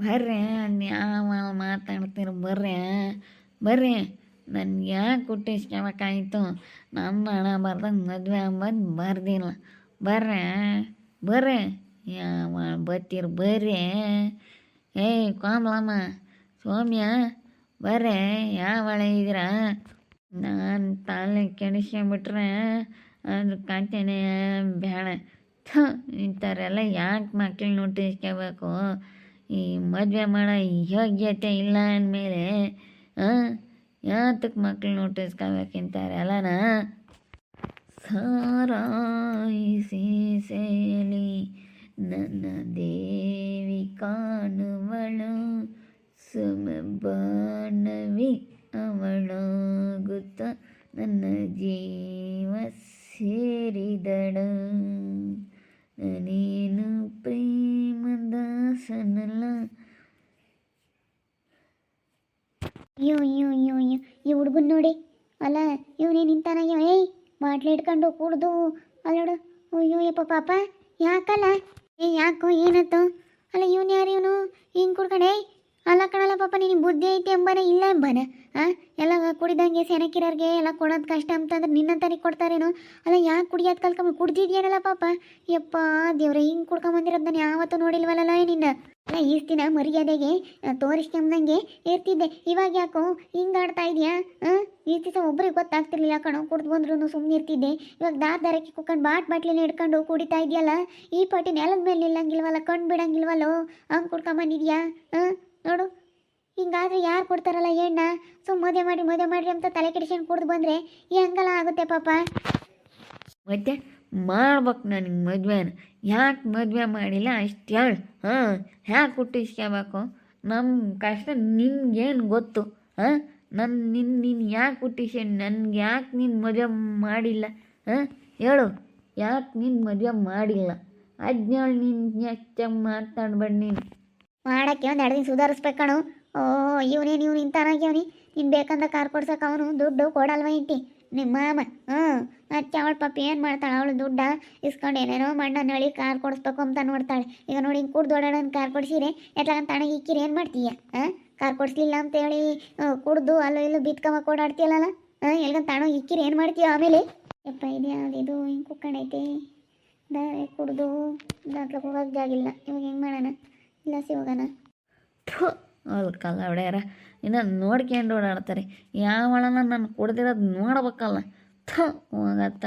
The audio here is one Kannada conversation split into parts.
ಬರ್ರಿ ಯಾವ ಮಾತಾಡ್ತೀರ, ಬರ್ರಿ. ಬರ್ರಿ. ನನ್ಗೆ ಯಾಕೆ ಹುಟ್ಟಿಸ್ಕೋಬೇಕಾಯ್ತು ನಮ್ಮ ಹಣ ಬರ್ದಂಗೆ ಮದುವೆ ಅಂಬದು ಬರ್ದಿಲ್ಲ. ಬರ್ರಿ. ಬರ್ರಿ. ಯಾವ ಬತ್ತೀರ ಬರ್ರಿ. ಏಯ್, ಕೋಮಲಮ್ಮ, ಸೌಮ್ಯ, ಬರ್ರಿ. ಯಾವಳೆ ಇದ್ದೀರಾ ನಾನು ತಾಲೆ ಕೆಡಿಸ್ಕೊಂಬಿಟ್ರೆ ಅದು ಕಾಂತೇನೆ ಬೇಡ. ಥು, ಇಂಥವ್ರೆಲ್ಲ ಯಾಕೆ ಮಕ್ಳನ್ನ ಹುಟ್ಟಿಸ್ಕೋಬೇಕು ಈ ಮದುವೆ ಮಾಡೋ ಯೋಗ್ಯತೆ ಇಲ್ಲ ಅಂದಮೇಲೆ ಯಾತಕ್ಕೆ ಮಕ್ಳನ್ನ ಹುಟ್ಟಿಸ್ಕೋಬೇಕಿಂತಾರೆಲ್ಲನ ಸಾರಾಯಿಸಿ ಸೇಲಿ ನನ್ನ ದೇವಿ ಕಾಣುವಳು ಸುಮಬಾಣವಿ ಅವಳಾಗುತ್ತ ನನ್ನ ಜೀವ ಸೇರಿದಳು. ಪ್ರೇಮದಾಸನಲ್ಲ ಅಯ್ಯೋ ಅಯ್ಯೋ ಅಯ್ಯೋ ಅಯ್ಯೋ, ಈ ಹುಡುಗನ್ ನೋಡಿ. ಅಲ್ಲ, ಇವನೇ ನಿಂತಾನಯ್ಯೋ ಏಯ್, ಬಾಟ್ಲಿ ಇಟ್ಕೊಂಡು ಕುಡ್ದು. ಅಲ್ಲೋಡು ಅಯ್ಯೋ, ಯಪ್ಪ, ಪಾಪ, ಯಾಕಲ್ಲ? ಏ, ಯಾಕೋ, ಏನತ್ತು? ಅಲ್ಲ, ಇವನು ಯಾರು ಇವನು? ಹಿಂಗೆ ಕುಡ್ಕೊಂಡೆ ಅಲ್ಲ ಕಣಲ್ಲ ಪಾಪ ನಿನಗೆ ಬುದ್ಧಿ ಐತೆ ಎಂಬನ ಇಲ್ಲ ಎಂಬನ ಹಾಂ ಎಲ್ಲ ಕುಡಿದಂಗೆ ಸೆನಕಿರೋರಿಗೆ ಎಲ್ಲ ಕೊಡೋದು ಕಷ್ಟ ಅಂತಂದ್ರೆ ನಿನ್ನಂತಾನಿಗೆ ಕೊಡ್ತಾರೇನೋ? ಅಲ್ಲ ಯಾಕೆ ಕುಡಿಯೋದು ಕಲ್ಕೊಂಬ ಕುಡ್ದಿದ್ಯೇನಲ್ಲ ಪಾಪ? ಯಪ್ಪ ದೇವ್ರೆ, ಹಿಂಗೆ ಕುಡ್ಕೊಂಬಂದಿರೋದು ನಾನು ಯಾವತ್ತೂ ನೋಡಿಲ್ವಲ್ಲ ನಿನ್ನ? ಅಲ್ಲ ಈಸ್ ದಿನ ಮರ್ಯಾದೆಗೆ ತೋರಿಸ್ಕೊಂಬಂಗೆ ಇರ್ತಿದ್ದೆ. ಇವಾಗ ಯಾಕೋ ಹಿಂಗೆ ಆಡ್ತಾ ಇದೆಯಾ? ಹಾಂ ಈ ದಿವಸ ಒಬ್ರಿಗೆ ಗೊತ್ತಾಗ್ತಿರ್ಲಿಲ್ಲ ಕಣೋ, ಕುಡ್ದು ಬಂದ್ರು ಸುಮ್ಮನೆ ಇರ್ತಿದ್ದೆ. ಇವಾಗ ದಾರ್ ದಾರಕ್ಕೆ ಕುಕ್ಕೊಂಡು ಬಾಟ್ ಬಾಟ್ಲಿನ ಹಿಡ್ಕೊಂಡು ಕುಡಿತಾ ಇದೆಯಲ್ಲ, ಈ ಪಾಟಿ ನೆಲದ ಮೇಲೆ ನಿಲ್ಲಂಗಿಲ್ವಲ್ಲ, ಕಣ್ಣು ಬಿಡಂಗಿಲ್ವಲ್ಲೋ? ಹಂಗೆ ಕುಡ್ಕೊಂಬಂದಿದ್ಯಾ ಹಾಂ ನೋಡು, ಹಿಂಗಾದ್ರೆ ಯಾರು ಕೊಡ್ತಾರಲ್ಲ ಎಣ್ಣ ಸೊ ಮದುವೆ ಮಾಡಿ ಮದುವೆ ಮಾಡಿರಿ ಅಂತ ತಲೆ ಕೆಡಿಸ್ಕೊಂಡು ಕುಡ್ದು ಬಂದರೆ ಹೆಂಗಲ್ಲ ಆಗುತ್ತೆ ಪಾಪ. ಮತ್ತೆ ಮಾಡ್ಬೇಕು ನನಗೆ ಮದುವೆನ. ಯಾಕೆ ಮದುವೆ ಮಾಡಿಲ್ಲ ಅಷ್ಟು ಹೇಳು, ಹಾಂ? ಯಾಕೆ ಹುಟ್ಟಿಸ್ಕೋಬೇಕು? ನಮ್ಮ ಕಷ್ಟ ನಿನ್ಗೇನು ಗೊತ್ತು, ಹಾಂ? ನನ್ನ ನಿನ್ನ ನೀನು ಯಾಕೆ ಹುಟ್ಟಿಸ್ಕೊಂಡು ನನಗೆ ಯಾಕೆ ನೀನು ಮದುವೆ ಮಾಡಿಲ್ಲ, ಹಾಂ? ಹೇಳು, ಯಾಕೆ ನೀನು ಮದುವೆ ಮಾಡಿಲ್ಲ? ಹದಿನೇಳು ನೀನು ಎಷ್ಟು ಮಾತಾಡ್ಬೇಡ ನೀನು. ಮಾಡಕ್ಕೆ ಒಂದು ಎರಡು ದಿನ ಸುಧಾರಿಸ್ಬೇಕಣು. ಕಣು ಓ, ಇವ್ನು ಇಂತಾನಾಗ್ಯವನಿ ನೀನು ಬೇಕಂದ ಕಾರ್ ಕೊಡ್ಸಕ್ಕೆ ಅವನು ದುಡ್ಡು ಕೊಡಲ್ವ ಇಂಟಿ ನಿಮ್ಮ ಮಾಮ, ಹ್ಞೂ. ಅಚ್ಚ ಅವಳ ಪಾಪ ಏನು ಮಾಡ್ತಾಳೆ? ಅವಳು ದುಡ್ಡ ಇಸ್ಕೊಂಡು ಏನೇನೋ ಮಣ್ಣ ನಳಿ ಕಾರ್ ಕೊಡಿಸ್ಬೇಕು ಅಂತ ನೋಡ್ತಾಳೆ. ಈಗ ನೋಡಿ ಹಿಂಗೆ ಕುಡ್ದು ಓಡಾಡೋನ್ ಕಾರ್ ಕೊಡಿಸಿರಿ ಎತ್ಲಾಗಂತ ತಣಗೆ ಇಕ್ಕಿರಿ, ಏನು ಮಾಡ್ತೀಯ? ಹಾಂ? ಕಾರ್ ಕೊಡಿಸ್ಲಿಲ್ಲ ಅಂತೇಳಿ ಕುಡ್ದು ಅಲ್ಲೋ ಇಲ್ಲೋ ಬಿತ್ಕೊಂಬ ಓಡಾಡ್ತೀಯಲ್ಲ ಹಾಂ, ಎಲ್ಗಂತ ತಣಗೆ ಇಕ್ಕಿರಿ, ಏನು ಮಾಡ್ತೀಯ ಆಮೇಲೆ? ಯಪ್ಪ ಇದು ಇದು? ಹಿಂಗೆ ಕುಕ್ಕಂಡೈತೆ. ದಾರೆ ಕುಡ್ದು ದಾಟ್ಲಕ್ಕೆ ಹೋಗೋಕ್ಕೆ ಜಾಗಿಲ್ಲ ಇವಾಗ ಹೆಂಗೆ ಮಾಡೋಣ? ಇಲ್ಲ ಸಿ ಹೋಗೋಣ. ಥು ಕಲ್ಲ ಒಡೆಯರ ಇನ್ನು ನೋಡ್ಕೊಂಡು ಓಡಾಡ್ತಾರೆ ಯಾವಳನ ನಾನು ಕೊಡ್ದಿರೋದು ನೋಡ್ಬೇಕಲ್ಲ. ಥೂ ಹೋಗತ್ತ.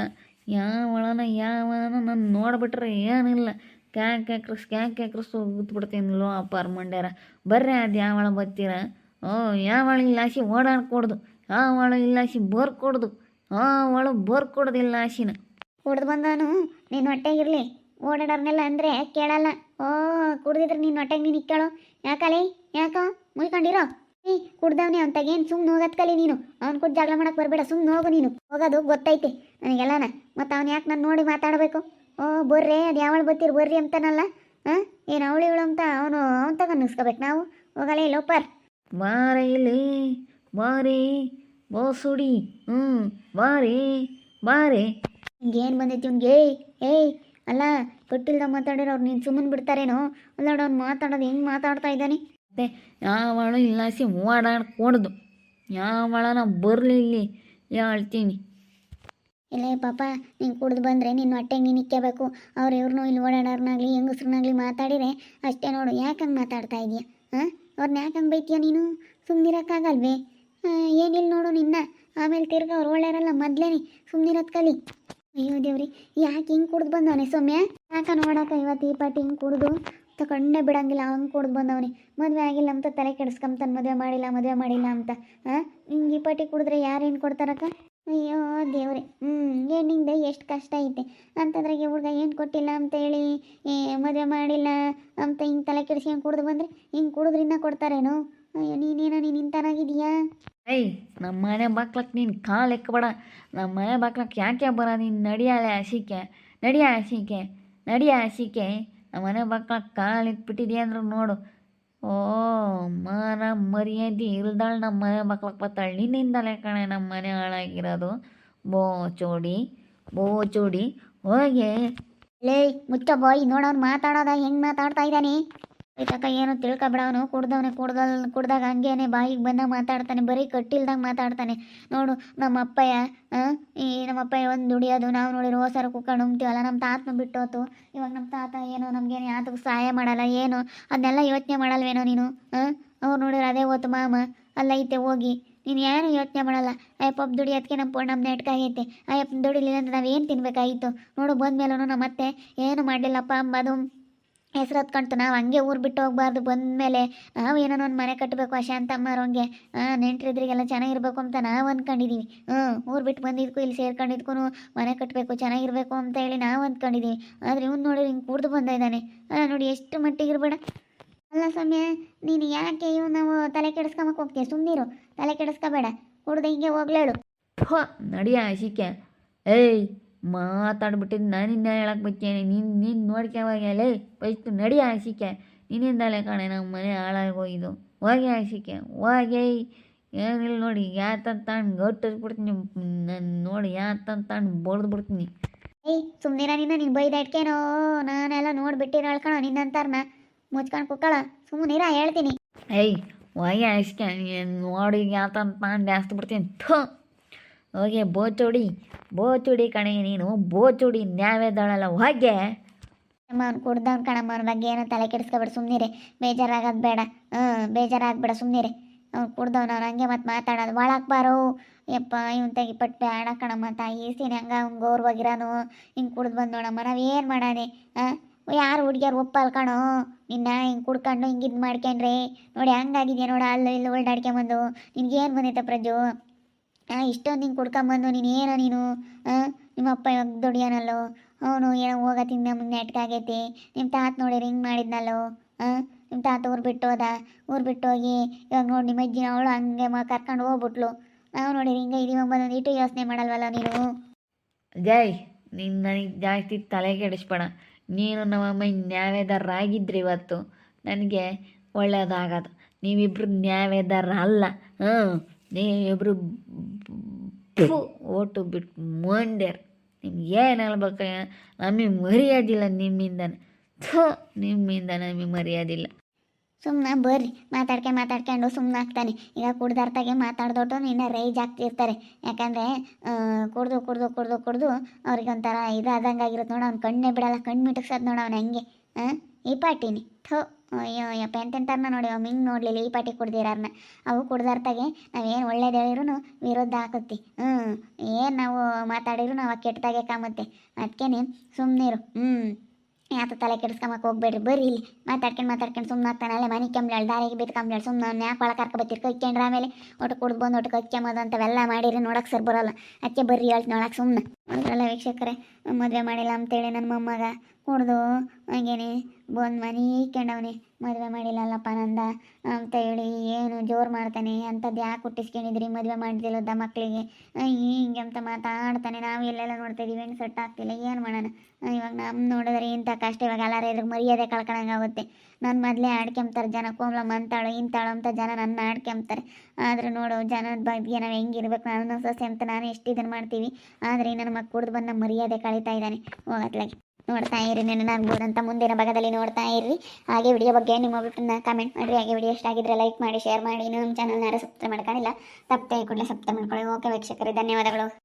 ಯಾವಳನ ಯಾವನ ನಾನು ನೋಡ್ಬಿಟ್ರೆ ಏನಿಲ್ಲ. ಕ್ಯಾಕ್ ಕ್ಯಾಕ್ರಸ್ ಕ್ಯಾಕ್ ಕ್ಯಾಕ್ರಸ್ ಗುತ್ಬಿಡ್ತೀನಿ ಲೋ ಅಪ್ಪಾರ ಮಂಡ್ಯಾರ ಬರ್ರಿ ಅದು ಯಾವಳ ಬತ್ತೀರ ಓ ಯಾವಳ ಇಲ್ಲಾಸಿ ಓಡಾಡ್ಕೊಡ್ದು. ಯಾವಳ ಇಲ್ಲಾಸಿ ಒಳ ಬೋರ್ ಕೊಡೋದಿಲ್ಲ ಇಲ್ಲಾಸಿನ ಹೊಡೆದು ಬಂದಾನು. ನೀನು ಹೊಟ್ಟೆಗಿರ್ಲಿ ಓಡಾಡೋರ್ನೆಲ್ಲ ಅಂದರೆ ಕೇಳಲ್ಲ. ಓ ಕುಡ್ದಿದ್ರೆ ನಿನ್ನ ಹೊಟ್ಟೆಗೆ ನೀನು ಇಕ್ಕಳು. ಯಾಕಲೆ? ಯಾಕೋ? ಮುಯ್ಕೊಂಡಿರೋ? ಏ ಕುಡ್ದವನೇ ಅವ್ನ ತಗೇನು ಸುಮ್ಮನೆ ಹೋಗತ್ ಕಲಿ ನೀನು. ಅವ್ನು ಕುಡ್ ಜಗಳ ಮಾಡಕ್ಕೆ ಬರಬೇಡ ಸುಮ್ಮನೆ ಹೋಗು ನೀನು. ಹೋಗೋದು ಗೊತ್ತೈತೆ ನನಗೆಲ್ಲನ. ಮತ್ತು ಅವ್ನು ಯಾಕೆ ನಾನು ನೋಡಿ ಮಾತಾಡಬೇಕು? ಓ ಬರ್ರಿ ಅದು ಯಾವಳು ಬತ್ತೀರಿ ಬರ್ರಿ ಅಂತಾನಲ್ಲ. ಹಾಂ? ಏನು ಅವಳು ಇವಳು ಅಂತ ಅವನು ಅವ್ನು ತಗೊಂಡು ನಿಲ್ಸ್ಕೋಬೇಕು ನಾವು? ಹೋಗಲೇ ಲೋಪರ್ ಬಾರೇ ಇಲ್ಲಿ ಬಾರೆ ಬೋಸುಡಿ ಹ್ಞೂ ಬಾರೆ ಬಾರೆ ಏನು ಬಂದೈತಿ ಏ ಏಯ್ ಅಲ್ಲ ಕಟ್ಟಿಲ್ದ ಮಾತಾಡಿರೋ ಅವ್ರು ನೀನು ಸುಮ್ಮನೆ ಬಿಡ್ತಾರೇನೋ? ಅಲ್ಲಾಡ ಅವ್ನು ಮಾತಾಡೋದು ಹೆಂಗೆ ಮಾತಾಡ್ತಾ ಇದ್ದಾನೆ? ಮತ್ತೆ ಯಾವಳು ಇಲ್ಲಾಸಿ ಓಡಾಡ್ಕೊಡ್ದು ಯಾವಳನ ಬರಲಿ ಇಲ್ಲಿ ಹೇಳ್ತೀನಿ. ಇಲ್ಲ ಪಾಪ ನೀನು ಕುಡ್ದು ಬಂದರೆ ನಿನ್ನ ಹೊಟ್ಟೆಗೆ ನೀನು ಇಕ್ಕಬೇಕು. ಅವ್ರು ಇವ್ರನ್ನೂ ಇಲ್ಲಿ ಓಡಾಡೋರ್ನಾಗಲಿ ಹೆಂಗಸ್ರನ್ನಾಗಲಿ ಮಾತಾಡಿದರೆ ಅಷ್ಟೇ ನೋಡು ಯಾಕೆ ಹಂಗೆ ಮಾತಾಡ್ತಾ ಇದೀಯ? ಹಾಂ ಅವ್ರನ್ನ ಯಾಕೆ ಹಂಗೆ ಬೈತೀಯ ನೀನು? ಸುಮ್ಮನಿರೋಕ್ಕಾಗಲ್ವೇ ಏನಿಲ್ಲ ನೋಡು ನಿನ್ನ. ಆಮೇಲೆ ತಿರ್ಗ ಅವ್ರು ಒಳ್ಳೆಯರಲ್ಲ ಮೊದಲೇ ಸುಮ್ಮನಿರೋದು ಕಲಿ. ಅಯ್ಯೋ ದೇವ್ರಿ, ಯಾಕೆ ಹಿಂಗೆ ಕುಡ್ದು ಬಂದವನೇ ಸೌಮ್ಯ? ಯಾಕ ನೋಡಕ್ಕ ಇವತ್ತು ಈ ಪಾಟಿ ಹಿಂಗೆ ಕುಡ್ದು? ತಗೊಂಡೆ ಬಿಡಂಗಿಲ್ಲ, ಹಂಗೆ ಕುಡ್ದು ಬಂದವನೆ. ಮದುವೆ ಆಗಿಲ್ಲ ಅಂತ ತಲೆ ಕೆಡಿಸ್ಕೊಂತಾನೆ ಮದುವೆ ಮಾಡಿಲ್ಲ ಮದುವೆ ಮಾಡಿಲ್ಲ ಅಂತ. ಹಾಂ ಹಿಂಗೆ ಈ ಪಾಟಿ ಕುಡಿದ್ರೆ ಯಾರೇನು ಕೊಡ್ತಾರಕ್ಕ? ಅಯ್ಯೋ ದೇವ್ರಿ ಹ್ಞೂ ಏನಿಂದ ಎಷ್ಟು ಕಷ್ಟ ಐತೆ. ಅಂತಂದ್ರಾಗೆ ಹುಡುಗ ಏನು ಕೊಟ್ಟಿಲ್ಲ ಅಂತ ಹೇಳಿ ಮದುವೆ ಮಾಡಿಲ್ಲ ಅಂತ ಹಿಂಗೆ ತಲೆ ಕೆಡಿಸ್ಕೊಂಡು ಕುಡ್ದು ಬಂದರೆ, ಹಿಂಗೆ ಕುಡಿದ್ರಿಂದ ಕೊಡ್ತಾರೇನೋ? ಅಯ್ಯೋ, ನೀನೇನೋ ನೀನು ಇಂತನಾಗಿದೀಯಾ ಏಯ್ ನಮ್ಮ ಮನೆ ಬಾಕ್ಲಕ್ಕೆ ನೀನು ಕಾಲು ಎಕ್ಕಬೇಡ ನಮ್ಮ ಮನೆ ಬಾಕ್ಲಕ್ಕೆ ಯಾಕೆ ಬರ? ನೀನು ನಡಿಯಾಳೆ ಹಸಿಕೆ ನಡಿಯ ಹಸಿಕೆ ನಡಿಯ ಹಸಿಕೆ ನಮ್ಮ ಮನೆ ಬಾಕ್ಲಕ್ಕೆ ಕಾಲು ಇಟ್ಬಿಟ್ಟಿದ್ಯಾ ಅಂದ್ರೆ ನೋಡು. ಓ ಮಾನ ಮರ್ಯಾದೆ ಇಲ್ದಾಳೆ ನಮ್ಮ ಮನೆ ಬಾಕ್ಲಕ್ಕೆ ಬರ್ತಾಳೆ. ನಿನ್ನಿಂದಲೇ ಕಣೆ ನಮ್ಮ ಮನೆ ಹಾಳಾಗಿರೋದು. ಬೋ, ಚೋಡಿ. ಬೋ, ಚೋಡಿ. ಹೋಗಿ. ಲೇ, ಮುಚ್ಚ ಬಾಯ್. ನೋಡೋನು ಮಾತಾಡೋದ, ಹೆಂಗೆ ಮಾತಾಡ್ತಾ ಇದ್ದಾನೆ? ಆಯ್ತಕ್ಕ ಏನು ತಿಳ್ಕೊಬೇಡವನು ಕುಡ್ದವನೆ, ಕುಡ್ದಲ್, ಕುಡ್ದಾಗ ಹಂಗೇನೆ ಬಾಯಿಗೆ ಬಂದಾಗ ಮಾತಾಡ್ತಾನೆ, ಬರೀ ಕಟ್ಟಿಲ್ದಾಗ ಮಾತಾಡ್ತಾನೆ. ನೋಡು ನಮ್ಮ ಅಪ್ಪಯ್ಯ ಈ ನಮ್ಮ ಅಪ್ಪಯ್ಯ ಒಂದು ದುಡಿಯೋದು, ನಾವು ನೋಡಿರೋ ಹೋಸರ ಕುಕ್ಕಂಡು ಉಮ್ತೀವಲ್ಲ ನಮ್ಮ ತಾತನ ಬಿಟ್ಟೋತು. ಇವಾಗ ನಮ್ಮ ತಾತ ಏನೋ, ನಮಗೇನು ಯಾತಕ್ಕೂ ಸಹಾಯ ಮಾಡಲ್ಲ, ಏನು? ಅದನ್ನೆಲ್ಲ ಯೋಚನೆ ಮಾಡಲ್ವೇನೋ ನೀನು? ಅವ್ರು ನೋಡಿದ್ರೆ ಅದೇ ಓತು, ಮಾಮ. ಅಲ್ಲ ಐತೆ ಹೋಗಿ. ನೀನು ಏನು ಯೋಚನೆ ಮಾಡಲ್ಲ. ಅಯ್ಯಪ್ಪ ದುಡಿಯೋದಕ್ಕೆ ನಮ್ಮ ನಮ್ಮ ನೆಟ್ಕ ಆಗೈತೆ ಅಯ್ಯಪ್ಪ, ದುಡಿಲಿಲ್ಲ ಅಂದ್ರೆ ನಾವೇನು ತಿನ್ಬೇಕಾಗಿತ್ತು ನೋಡು ಬಂದ್ಮೇಲೂ ನಮ್ಮ ಅತ್ತೆ ಏನು ಮಾಡಲಿಲ್ಲಪ್ಪ ಅಂಬದು. ಹೆಸ್ರು ಹೊತ್ಕೊಂತು ನಾವು ಹಂಗೆ ಊರು ಬಿಟ್ಟು ಹೋಗ್ಬಾರ್ದು. ಬಂದಮೇಲೆ ನಾವು ಏನೋ ಒಂದು ಮನೆ ಕಟ್ಟಬೇಕು ಶಾಂತಮ್ಮವ್ರಂಗೆ ಹಾಂ ನೆಂಟ್ರಿದ್ರಿಗೆಲ್ಲ ಚೆನ್ನಾಗಿರ್ಬೇಕು ಅಂತ ನಾವು ಅಂದ್ಕೊಂಡಿದ್ದೀವಿ ಹ್ಞೂ ಊರು ಬಿಟ್ಟು ಬಂದಿದ್ಕು, ಇಲ್ಲಿ ಸೇರ್ಕೊಂಡಿದ್ಕೂ ಮನೆ ಕಟ್ಟಬೇಕು ಚೆನ್ನಾಗಿರ್ಬೇಕು ಅಂತ ಹೇಳಿ ನಾವು ಅಂದ್ಕೊಂಡಿದ್ದೀವಿ ಆದರೆ ಇವ್ನು ನೋಡಿದ್ರೆ ಹಿಂಗೆ ಕುಡ್ದು ಬಂದಿದ್ದಾನೆ ಅಲ್ಲ ನೋಡಿ, ಎಷ್ಟು ಮಟ್ಟಿಗೆ ಇರಬೇಡ ಅಲ್ಲ ಸೌಮ್ಯ, ನೀನು ಯಾಕೆ ಇವ್ ನಾವು ತಲೆ ಕೆಡಿಸ್ಕೊಂಬಕ್ಕೆ ಹೋಗ್ತೀವಿ ಸುಮ್ಮನಿರು ತಲೆ ಕೆಡಿಸ್ಕೋಬೇಡ. ಕುಡ್ದು ಹಿಂಗೆ ಹೋಗ್ಲೇಳು. ಹೋ ನಡಿಯ ಆಶಿಕೆ ಏಯ್ ಮಾತಾಡ್ಬಿಟ್ಟಿದ್ದು ನಿನ್ನ ಹೇಳಕ್ಕೆ ಬರ್ತೇನೆ ನೀನು ನೀನು ನೋಡ್ಕೊವಾಗಲೇ ಫಸ್ಟ್ ನಡಿ ಆಶಿಕೆ ನಿನ್ನಿಂದಲೇ ಕಣೆ ನಮ್ಮ ಮನೆ ಹಾಳಾಗಿ ಹೋಗಿದ್ದು ಹೋಗಿ ಆಶಿಕೆ ಹೋಗಿ. ಏನಿಲ್ಲ ನೋಡಿ ಯಾತಂತ ಗಟ್ಟಿಸ್ಬಿಡ್ತೀನಿ. ನಾನು ನೋಡಿ ಯಾತಂತ ಬಡ್ದು ಬಿಡ್ತೀನಿ ಏಯ್ ಸುಮ್ಮನಿರ ನಿನ್ನ ನೀನು ಬೈದ ಇಟ್ಕೇನೋ ನಾನೆಲ್ಲ ನೋಡ್ಬಿಟ್ಟಿರ ಕಣೋ ನಿನ್ನಂತಾರನ. ಮುಚ್ಕೊಂಡು ಕುಕ್ಕಳ ಸುಮ್ಮನಿರ ಹೇಳ್ತೀನಿ. ಏಯ್ ಹೋಗಿ ನೀನು ನೋಡಿ ಯಾತಂತ ನಾನು ಜಾಸ್ತಿ ಬಿಡ್ತೀನಿ. ಥೋ. ಹೋಗಿ ಬೋಚುಡಿ ಬೋಚುಡಿ ಕಣೆ, ನೀನು ಬೋಚುಡಿ ನ್ಯಾವೇದಾಳಲ್ಲ ಹೋಗೆ ಅವ್ನು ಕುಡ್ದವ್ನು ಕಣಮ್ಮ, ಅವ್ನ ಬಗ್ಗೆ ಏನೋ ತಲೆ ಕೆಡಿಸ್ಕೊಬೇಡ ಸುಮ್ಮನಿರೆ ಬೇಜಾರಾಗೋದು ಬೇಡ. ಹ್ಞೂ, ಬೇಜಾರಾಗಬೇಡ ಸುಮ್ಮನಿರಿ ಅವ್ನು ಕುಡ್ದವ್ನು, ಅವ್ನು ಹಂಗೆ ಮತ್ತೆ ಮಾತಾಡೋದು. ಒಳಗೆ ಬಾರೋ ಯಪ್ಪ, ಇವ್ನು ತೆಗಿ ಬೇಡ ಕಣಮ್ಮ, ತಾಯಿ ಸೀನ್ ಹಂಗೆ, ಅವ್ನು ಗೌರವಾಗಿರೋನು. ಹಿಂಗೆ ಕುಡ್ದು ಬಂದು ನೋಡಮ್ಮ, ನಾವೇನು ಮಾಡಾನೆ? ಹಾಂ ಯಾರು ಹುಡುಗಿಯರು ಒಪ್ಪಲ್ ಕಣೋ? ನಿನ್ನ ಹಿಂಗೆ ಕುಡ್ಕೊಂಡು ಹಿಂಗೆ ಇದು ಮಾಡ್ಕೊಂಡ್ರಿ ನೋಡಿ, ಹಂಗಾಗಿದೆಯಾ ನೋಡ, ಅಲ್ಲೂ ಇಲ್ಲಿ ಓಲ್ಡಾಡ್ಕೊಂಬಂದು ನಿನ್ಗೇನು ಬಂದೈತೆ ಪ್ರಜು ಇಷ್ಟೊಂದು ಹಿಂಗೆ ಕುಡ್ಕೊಂಬಂದು ನೀನು ಏನೋ ನೀನು? ನಿಮ್ಮ ಅಪ್ಪ ಇವಾಗ ದುಡಿಯೋನಲ್ಲೋ? ಅವನು ಏನೋ ಹೋಗ ತಿಂದ ಮುಂದೆ ನೆಟ್ಕಾಗೈತಿ ನಿಮ್ಮ ತಾತ ನೋಡಿರಿ ಹಿಂಗೆ ಮಾಡಿದ್ನಲ್ಲೋ? ನಿಮ್ಮ ತಾತ ಊರು ಬಿಟ್ಟು ಹೋದ? ಊರು ಬಿಟ್ಟು ಹೋಗಿ ಇವಾಗ ನೋಡಿ ನಿಮ್ಮ ಅಜ್ಜಿನ ಅವಳು ಹಂಗೆ ಮ ಕರ್ಕೊಂಡು ಹೋಗ್ಬಿಟ್ಲು. ನಾವು ನೋಡಿರಿ ಹಿಂಗೆ ಇದೀವ ಬಂದು ಇಟ್ಟು ಯೋಚನೆ ಮಾಡಲ್ವಲ್ಲ ನೀನು? ಜೈ, ನೀನು ನನಗೆ ಜಾಸ್ತಿ ತಲೆ ಕೆಡಿಸ್ಬೇಡ. ನೀನು ನಮ್ಮಮ್ಮ ನ್ಯಾವೇದಾರರಾಗಿದ್ರಿ ಇವತ್ತು. ನನಗೆ ಒಳ್ಳೆಯದಾಗದು ನೀವಿಬ್ರು ನ್ಯಾವೇದಾರ ಅಲ್ಲ ಹ್ಞೂ ನೀವಿಬ್ರು ಫು, ಓಟು ಬಿಟ್ಟು ಮಂಡ್ಯರ್. ನಿಮ್ಗೆ ಏನು ಹೇಳ್ಬೇಕ ನಮಗೆ ಮರ್ಯಾದಿಲ್ಲ ನಿಮ್ಮಿಂದನೇ. ಥೋ ನಿಮ್ಮಿಂದ ನಮಗೆ ಮರ್ಯಾದಿಲ್ಲ. ಸುಮ್ಮನೆ ಬರ್ರಿ ಮಾತಾಡ್ಕೆ ಮಾತಾಡ್ಕೊಂಡು ಸುಮ್ಮನೆ ಆಗ್ತಾನೆ. ಈಗ ಕುಡ್ದಾರ್ತಾಗೆ ಮಾತಾಡ್ದೊಟ್ಟು ನಿನ್ನ ರೈಜ್ ಆಗ್ತಿರ್ತಾರೆ. ಯಾಕಂದರೆ ಕುಡ್ದು ಕುಡ್ದು ಕುಡ್ದು ಕುಡ್ದು ಅವ್ರಿಗೆ ಒಂಥರ ಇದು ಆದಂಗೆ ಆಗಿರುತ್ತೆ ನೋಡು. ಅವ್ನು ಕಣ್ಣೇ ಬಿಡಲ್ಲ ಕಣ್ಣು ಮಿಟಕ್ಸೋದು ನೋಡು ಅವ್ನು ಹಂಗೆ. ಹಾಂ ಈ ಪಾಟಿನಿ. ಥೋ. ಅಯ್ಯೋ ಯಪ್ಪ ಎಂತೆಂಥವ್ರನ್ನ ನೋಡಿ, ಅವ್ ಹಿಂಗೆ ನೋಡಲಿಲ್ಲ ಈ ಪಾಟಿ ಕುಡ್ದಿರಾರನ್ನ ಅವು ಕುಡ್ದಾರ್ತಾಗೆ ನಾವೇನು ಒಳ್ಳೇದು ಹೇಳಿದ್ರು ವಿರುದ್ಧ ಹಾಕುತ್ತಿ. ಹ್ಞೂ ಏನು ನಾವು ಮಾತಾಡಿದ್ರು ನಾವು ಕೆಟ್ಟದಾಗೆ ಕಾಮುತ್ತೆ. ಅದಕ್ಕೇನೆ ಸುಮ್ಮನಿರು ಹ್ಞೂ ಯಾತ ತಲೆ ಕೆಡಿಸ್ಕೊಂಬಕ್ಕೆ ಹೋಗ್ಬೇಡ್ರಿ. ಬರ್ರಿ ಇಲ್ಲಿ. ಮಾತಾಡ್ಕೊಂಡು ಮಾತಾಡ್ಕೊಂಡು ಸುಮ್ಮನೆ ಆಗ್ತಾನೆ. ಅಲ್ಲೇ ಮನೆ ಕೆಮ್ಲಾಳ್ ದಾರಿಗೆ ಬಿತ್ಕೊಂಬ್ಲಾಳ್ ಸುಮ್ಮನೆ ಅವ್ನು ಯಾಕೆ ಒಳಗೆ ಕರ್ಕೊ ಬತ್ತೀರಿ ಕೈಕೊಂಡ್ರೆ ಆಮೇಲೆ ಒಟ್ಟು ಕುಡ್ದು ಬಂದು ಒಟ್ಟು ಕೈಕೊಂಬೋದು ಅಂಥವೆಲ್ಲ ಮಾಡಿರಿ ನೋಡಕ್ಕೆ ಸರ್ ಬರೋಲ್ಲ. ಅದಕ್ಕೆ ಬರ್ರಿ ಹೇಳ್ತು ನೋಡಕ್ಕೆ ಸುಮ್ಮನೆ ನೋಡಿದ್ರಲ್ಲ ವೀಕ್ಷಕರೇ, ಮದುವೆ ಮಾಡಿಲ್ಲ ಅಂತೇಳಿ ನನ್ನ ಮೊಮ್ಮಗ. ಕುಡ್ದು, ಹಂಗೇನೆ ಬಂದು ಮನೆ ಇಕ್ಕೊಂಡವನೆ ಮದುವೆ ಮಾಡಿಲ್ಲಲ್ಲಪ್ಪ ನಂದ. ಅಂತ ಹೇಳಿ ಏನು ಜೋರು ಮಾಡ್ತಾನೆ. ಅಂಥದ್ದು ಯಾಕೆ ಹುಟ್ಟಿಸ್ಕೊಂಡಿದ್ರಿ? ಮದುವೆ ಮಾಡ್ತಿಲ್ಲದ ಮಕ್ಕಳಿಗೆ ಹಿಂಗೆ ಅಂತ ಮಾತಾಡ್ತಾನೆ. ನಾವು ಎಲ್ಲೆಲ್ಲ ನೋಡ್ತಾ ಇದೀವಿ. ಏನು ಸೆಟ್ ಆಗ್ತಿಲ್ಲ. ಏನು ಮಾಡೋಣ? ಇವಾಗ ನಮ್ಮ ನೋಡಿದ್ರೆ ಇಂಥ ಕಷ್ಟ. ಇವಾಗ ಎಲ್ಲರೂ ಎದುರು ಮರ್ಯಾದೆ ಕಳ್ಕೊಳಂಗಾಗುತ್ತೆ ನಾನು ಮೊದಲೇ ಆಡ್ಕೊಂಬ್ತಾರೆ ಜನ ಕೋಮ್ಲಮ್ಮ ಅಂತಾಳು ಇಂತಾಳು ಅಂತ ಜನ ನನ್ನ ಆಡ್ಕೊಂಬ್ತಾರೆ ಆದರೂ ನೋಡು, ಜನದ ಬಗ್ಗೆ ನಾವು ಹೆಂಗಿರ್ಬೇಕು ನಾನು ಸೊಸೆ ಅಂತ ನಾನು ಎಷ್ಟು ಇದನ್ನು ಮಾಡ್ತೀವಿ? ಆದರೆ ನನ್ನ ಮಕ್ಕ ಬಂದು ನಮ್ಮ ಮರ್ಯಾದೆ ಕಳೀತಾ ಇದ್ದಾನೆ. ಹೋಗತ್ಲಾಗಿ. ನೋಡ್ತಾ ಇರಿ ನೆನೆ ಅಂತ ಮುಂದಿನ ಭಾಗದಲ್ಲಿ ನೋಡ್ತಾ ಇರಿ ಹಾಗೆ ವಿಡಿಯೋ ಬಗ್ಗೆ ನಿಮ್ಮ ಅಭಿಪ್ರಾಯ ಕಮೆಂಟ್ ಮಾಡಿರಿ. ಹಾಗೆ ವಿಡಿಯೋ ಇಷ್ಟ ಆಗಿದ್ರೆ ಲೈಕ್ ಮಾಡಿ ಶೇರ್ ಮಾಡಿ. ಇನ್ನೂ ನಮ್ಮ ಚಾನಲ್ನ ಸಬ್ಸ್ಕ್ರೈಬ್ ಮಾಡ್ಕೊಂಡಿಲ್ಲ, ತಪ್ಪದೆ ಕೂಡಲೇ ಸಬ್ಸ್ಕ್ರೈಬ್ ಮಾಡ್ಕೊಳ್ಳಿ. ಓಕೆ ವೀಕ್ಷಕರೇ, ಧನ್ಯವಾದಗಳು.